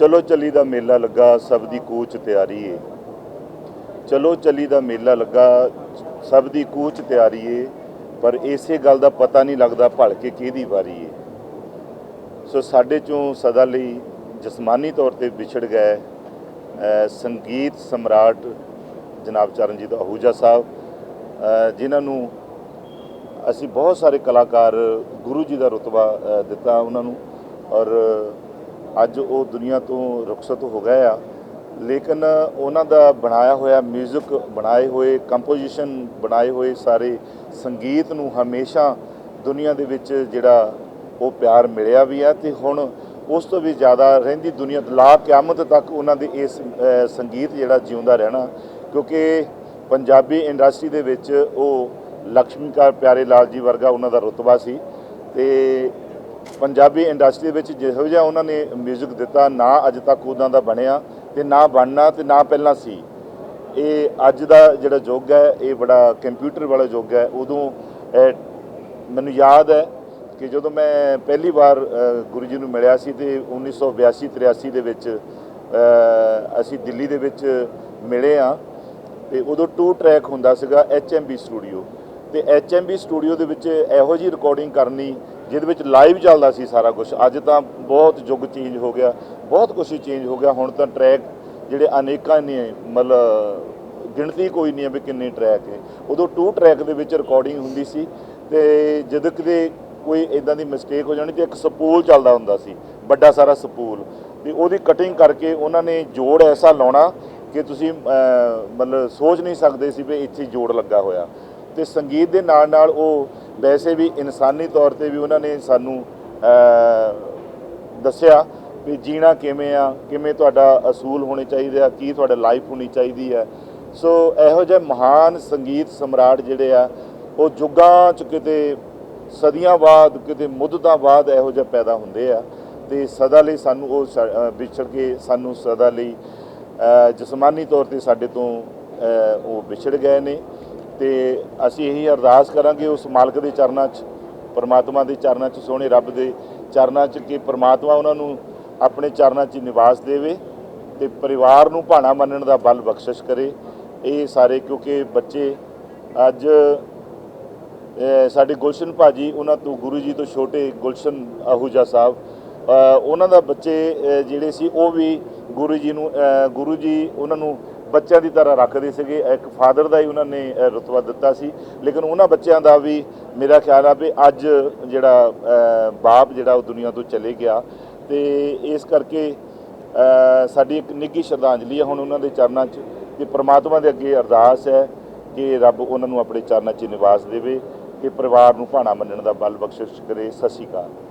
ਚਲੋ ਚੱਲੀ ਦਾ ਮੇਲਾ ਲੱਗਾ, ਸਭ ਦੀ ਕੂਚ ਤਿਆਰੀ ਏ ਚਲੋ ਚੱਲੀ ਦਾ ਮੇਲਾ ਲੱਗਾ, ਸਭ ਦੀ ਕੂਚ ਤਿਆਰੀ ਏ ਪਰ ਇਸੇ ਗੱਲ ਦਾ ਪਤਾ ਨਹੀਂ ਲੱਗਦਾ ਭਲਕੇ ਕਿਹਦੀ ਵਾਰੀ ਏ ਸੋ ਸਾਡੇ ਚੋਂ ਸਦਾ ਲਈ ਜਿਸਮਾਨੀ ਤੌਰ ਤੇ ਵਿਛੜ ਗਏ ਸੰਗੀਤ ਸਮਰਾਟ ਜਨਾਬ ਚਰਨਜੀਤ ਅਹੂਜਾ ਸਾਹਿਬ ਜਿਨ੍ਹਾਂ ਨੂੰ ਅਸੀਂ ਬਹੁਤ ਸਾਰੇ ਕਲਾਕਾਰ ਗੁਰੂ ਜੀ ਦਾ ਰਤਬਾ ਦਿੱਤਾ ਉਹਨਾਂ ਨੂੰ ਔਰ ਅੱਜ ਉਹ ਦੁਨੀਆ ਤੋਂ ਰੁਖਸਤ ਹੋ ਗਏ ਆ। ਲੇਕਿਨ ਉਹਨਾਂ ਦਾ ਬਣਾਇਆ ਹੋਇਆ ਮਿਊਜ਼ਿਕ ਬਣਾਏ ਹੋਏ ਕੰਪੋਜੀਸ਼ਨ ਬਣਾਏ ਹੋਏ ਸਾਰੇ ਸੰਗੀਤ ਨੂੰ ਹਮੇਸ਼ਾ ਦੁਨੀਆ ਦੇ ਵਿੱਚ ਜਿਹੜਾ ਉਹ ਪਿਆਰ ਮਿਲਿਆ ਵੀ ਆ ਤੇ ਹੁਣ ਉਸ ਤੋਂ ਵੀ ਜ਼ਿਆਦਾ ਰਹਿੰਦੀ ਦੁਨੀਆ ਲਾ ਕਿਆਮਤ ਤੱਕ ਉਹਨਾਂ ਦੇ ਇਸ ਸੰਗੀਤ ਜਿਹੜਾ ਜਿਉਂਦਾ ਰਹਿਣਾ। ਕਿਉਂਕਿ ਪੰਜਾਬੀ ਇੰਡਸਟਰੀ ਦੇ ਵਿੱਚ ਉਹ ਲక్ష్ਮੀਕਾਰ ਪਿਆਰੇ ਲਾਲ ਜੀ ਵਰਗਾ ਉਹਨਾਂ ਦਾ ਰਤਬਾ ਸੀ ਤੇ ਪੰਜਾਬੀ ਇੰਡਸਟਰੀ ਵਿੱਚ ਜਿਹੋ ਜਿਹਾ ਉਹਨਾਂ ਨੇ 뮤직 ਦਿੱਤਾ, ਨਾ ਅੱਜ ਤੱਕ ਉਦਾਂ ਦਾ ਬਣਿਆ ਤੇ ਨਾ ਬਣਨਾ ਤੇ ਨਾ ਪਹਿਲਾਂ ਸੀ। ਇਹ ਅੱਜ ਦਾ ਜਿਹੜਾ ਯੁੱਗ ਹੈ, ਇਹ ਬੜਾ ਕੰਪਿਊਟਰ ਵਾਲਾ ਯੁੱਗ ਹੈ। ਉਦੋਂ ਮੈਨੂੰ ਯਾਦ ਹੈ ਕਿ ਜਦੋਂ ਮੈਂ ਪਹਿਲੀ ਵਾਰ ਗੁਰੂ ਜੀ ਨੂੰ ਮਿਲਿਆ ਸੀ ਤੇ 1982 83 ਦੇ ਵਿੱਚ ਅਸੀਂ ਦਿੱਲੀ ਦੇ ਵਿੱਚ ਮਿਲੇ ਆ ਤੇ ਉਦੋਂ ਟੂ ਟਰੈਕ ਹੁੰਦਾ ਸੀਗਾ ਐਚਐਮਬੀ ਸਟੂਡੀਓ ਤੇ ਐਚਐਮਬੀ ਸਟੂਡੀਓ ਦੇ ਵਿੱਚ ਇਹੋ ਜੀ ਰਿਕਾਰਡਿੰਗ ਕਰਨੀ, ਜਿਹਦੇ ਵਿੱਚ ਲਾਈਵ ਚੱਲਦਾ ਸੀ ਸਾਰਾ ਕੁਝ ਅੱਜ ਤਾਂ ਬਹੁਤ ਯੁੱਗ ਚੇਂਜ ਹੋ ਗਿਆ, ਬਹੁਤ ਕੁਝ ਚੇਂਜ ਹੋ ਗਿਆ। ਹੁਣ ਤਾਂ ਟਰੈਕ ਜਿਹੜੇ ਅਨੇਕਾਂ ਨੇ, ਮਤਲਬ ਗਿਣਤੀ ਕੋਈ ਨਹੀਂ ਹੈ ਵੀ ਕਿੰਨੇ ਟਰੈਕ ਹੈ ਉਦੋਂ ਟੂ ਟਰੈਕ ਦੇ ਵਿੱਚ ਰਿਕਾਰਡਿੰਗ ਹੁੰਦੀ ਸੀ ਤੇ ਜਦੋਂ ਕਿਤੇ ਕੋਈ ਇਦਾਂ ਦੀ ਮਿਸਟੇਕ ਹੋ ਜਾਣੀ ਤੇ ਇੱਕ ਸਪੂਲ ਚੱਲਦਾ ਹੁੰਦਾ ਸੀ, ਵੱਡਾ ਸਾਰਾ ਸਪੂਲ ਤੇ ਉਹਦੀ ਕਟਿੰਗ ਕਰਕੇ ਉਹਨਾਂ ਨੇ ਜੋੜ ਐਸਾ ਲਾਉਣਾ ਕਿ ਤੁਸੀਂ ਮਤਲਬ ਸੋਚ ਨਹੀਂ ਸਕਦੇ ਸੀ ਵੀ ਇੱਥੇ ਜੋੜ ਲੱਗਾ ਹੋਇਆ। ਤੇ ਸੰਗੀਤ ਦੇ ਨਾਲ ਨਾਲ ਉਹ ਵੈਸੇ ਵੀ ਇਨਸਾਨੀ ਤੌਰ ਤੇ ਵੀ ਉਹਨਾਂ ਨੇ ਸਾਨੂੰ ਦੱਸਿਆ ਵੀ ਜੀਣਾ ਕਿਵੇਂ ਆ, ਕਿਵੇਂ ਤੁਹਾਡਾ ਅਸੂਲ ਹੋਣੇ ਚਾਹੀਦੇ ਆ, ਕੀ ਤੁਹਾਡਾ ਲਾਈਫ ਹੋਣੀ ਚਾਹੀਦੀ ਹੈ ਸੋ ਇਹੋ ਜਿਹੇ ਮਹਾਨ ਸੰਗੀਤ ਸਮਰਾਟ ਜਿਹੜੇ ਆ, ਉਹ ਜੁਗਾਂ ਚ ਕਿਤੇ ਸਦੀਆਂ ਬਾਅਦ, ਕਿਤੇ ਮੁੱਦਤਾਂ ਬਾਅਦ ਇਹੋ ਜਿਹੇ ਪੈਦਾ ਹੁੰਦੇ ਆ ਤੇ ਸਦਾ ਲਈ ਸਾਨੂੰ ਉਹ ਸਾ- ਵਿਛੜ ਕੇ ਸਾਨੂੰ ਸਦਾ ਲਈ ਜਿਸਮਾਨੀ ਤੌਰ ਤੇ ਸਾਡੇ ਤੋਂ ਉਹ ਵਿਛੜ ਗਏ ਨੇ। ਤੇ ਅਸੀਂ ਇਹੀ ਅਰਦਾਸ ਕਰਾਂਗੇ ਉਸ ਮਾਲਕ ਦੇ ਚਰਨਾਂ 'ਚ, ਪਰਮਾਤਮਾ ਦੇ ਚਰਨਾਂ 'ਚ, ਸੋਹਣੇ ਰੱਬ ਦੇ ਚਰਨਾਂ 'ਚ ਕਿ ਪਰਮਾਤਮਾ ਉਹਨਾਂ ਨੂੰ ਆਪਣੇ ਚਰਨਾਂ 'ਚ ਨਿਵਾਸ ਦੇਵੇ ਤੇ ਪਰਿਵਾਰ ਨੂੰ ਭਾਣਾ ਮੰਨਣ ਦਾ ਬਲ ਬਖਸ਼ਿਸ਼ ਕਰੇ। ਇਹ ਸਾਰੇ ਕਿਉਂਕਿ ਬੱਚੇ ਅੱਜ ਸਾਡੇ ਗੁਲਸ਼ਨ ਭਾਜੀ ਉਹਨਾਂ ਤੋਂ ਗੁਰੂ ਜੀ ਤੋਂ ਛੋਟੇ ਗੁਲਸ਼ਨ ਆਹੂਜਾ ਸਾਹਿਬ ਉਹਨਾਂ ਦਾ ਬੱਚੇ ਜਿਹੜੇ ਸੀ ਉਹ ਵੀ ਗੁਰੂ ਜੀ ਨੂੰ ਗੁਰੂ ਜੀ ਉਹਨਾਂ ਨੂੰ ਬੱਚਿਆਂ ਦੀ ਤਰ੍ਹਾਂ ਰੱਖਦੇ ਸੀਗੇ। ਇੱਕ ਫਾਦਰ ਦਾ ਹੀ ਉਹਨਾਂ ਨੇ, ਅਹ, ਰੁਤਬਾ ਦਿੱਤਾ ਸੀ। ਲੇਕਿਨ ਉਹਨਾਂ ਬੱਚਿਆਂ ਦਾ ਵੀ ਮੇਰਾ ਖਿਆਲ ਆ ਵੀ ਅੱਜ ਜਿਹੜਾ ਬਾਪ ਜਿਹੜਾ ਉਹ ਦੁਨੀਆ ਤੋਂ ਚਲੇ ਗਿਆ। ਤੇ ਇਸ ਕਰਕੇ ਸਾਡੀ ਇੱਕ ਨਿੱਘੀ ਸ਼ਰਧਾਂਜਲੀ ਹੈ ਹੁਣ ਉਹਨਾਂ ਦੇ ਚਰਨਾਂ 'ਚ ਤੇ ਪ੍ਰਮਾਤਮਾ ਦੇ ਅੱਗੇ ਅਰਦਾਸ ਹੈ ਕਿ ਰੱਬ ਉਹਨਾਂ ਨੂੰ ਆਪਣੇ ਚਰਨਾਂ 'ਚ ਨਿਵਾਸ ਦੇਵੇ, ਕਿ ਪਰਿਵਾਰ ਨੂੰ ਭਾਣਾ ਮੰਨਣ ਦਾ ਬਲ ਬਖਸ਼ਿਸ਼ ਕਰੇ। ਸਤਿ ਸ਼੍ਰੀ ਅਕਾਲ।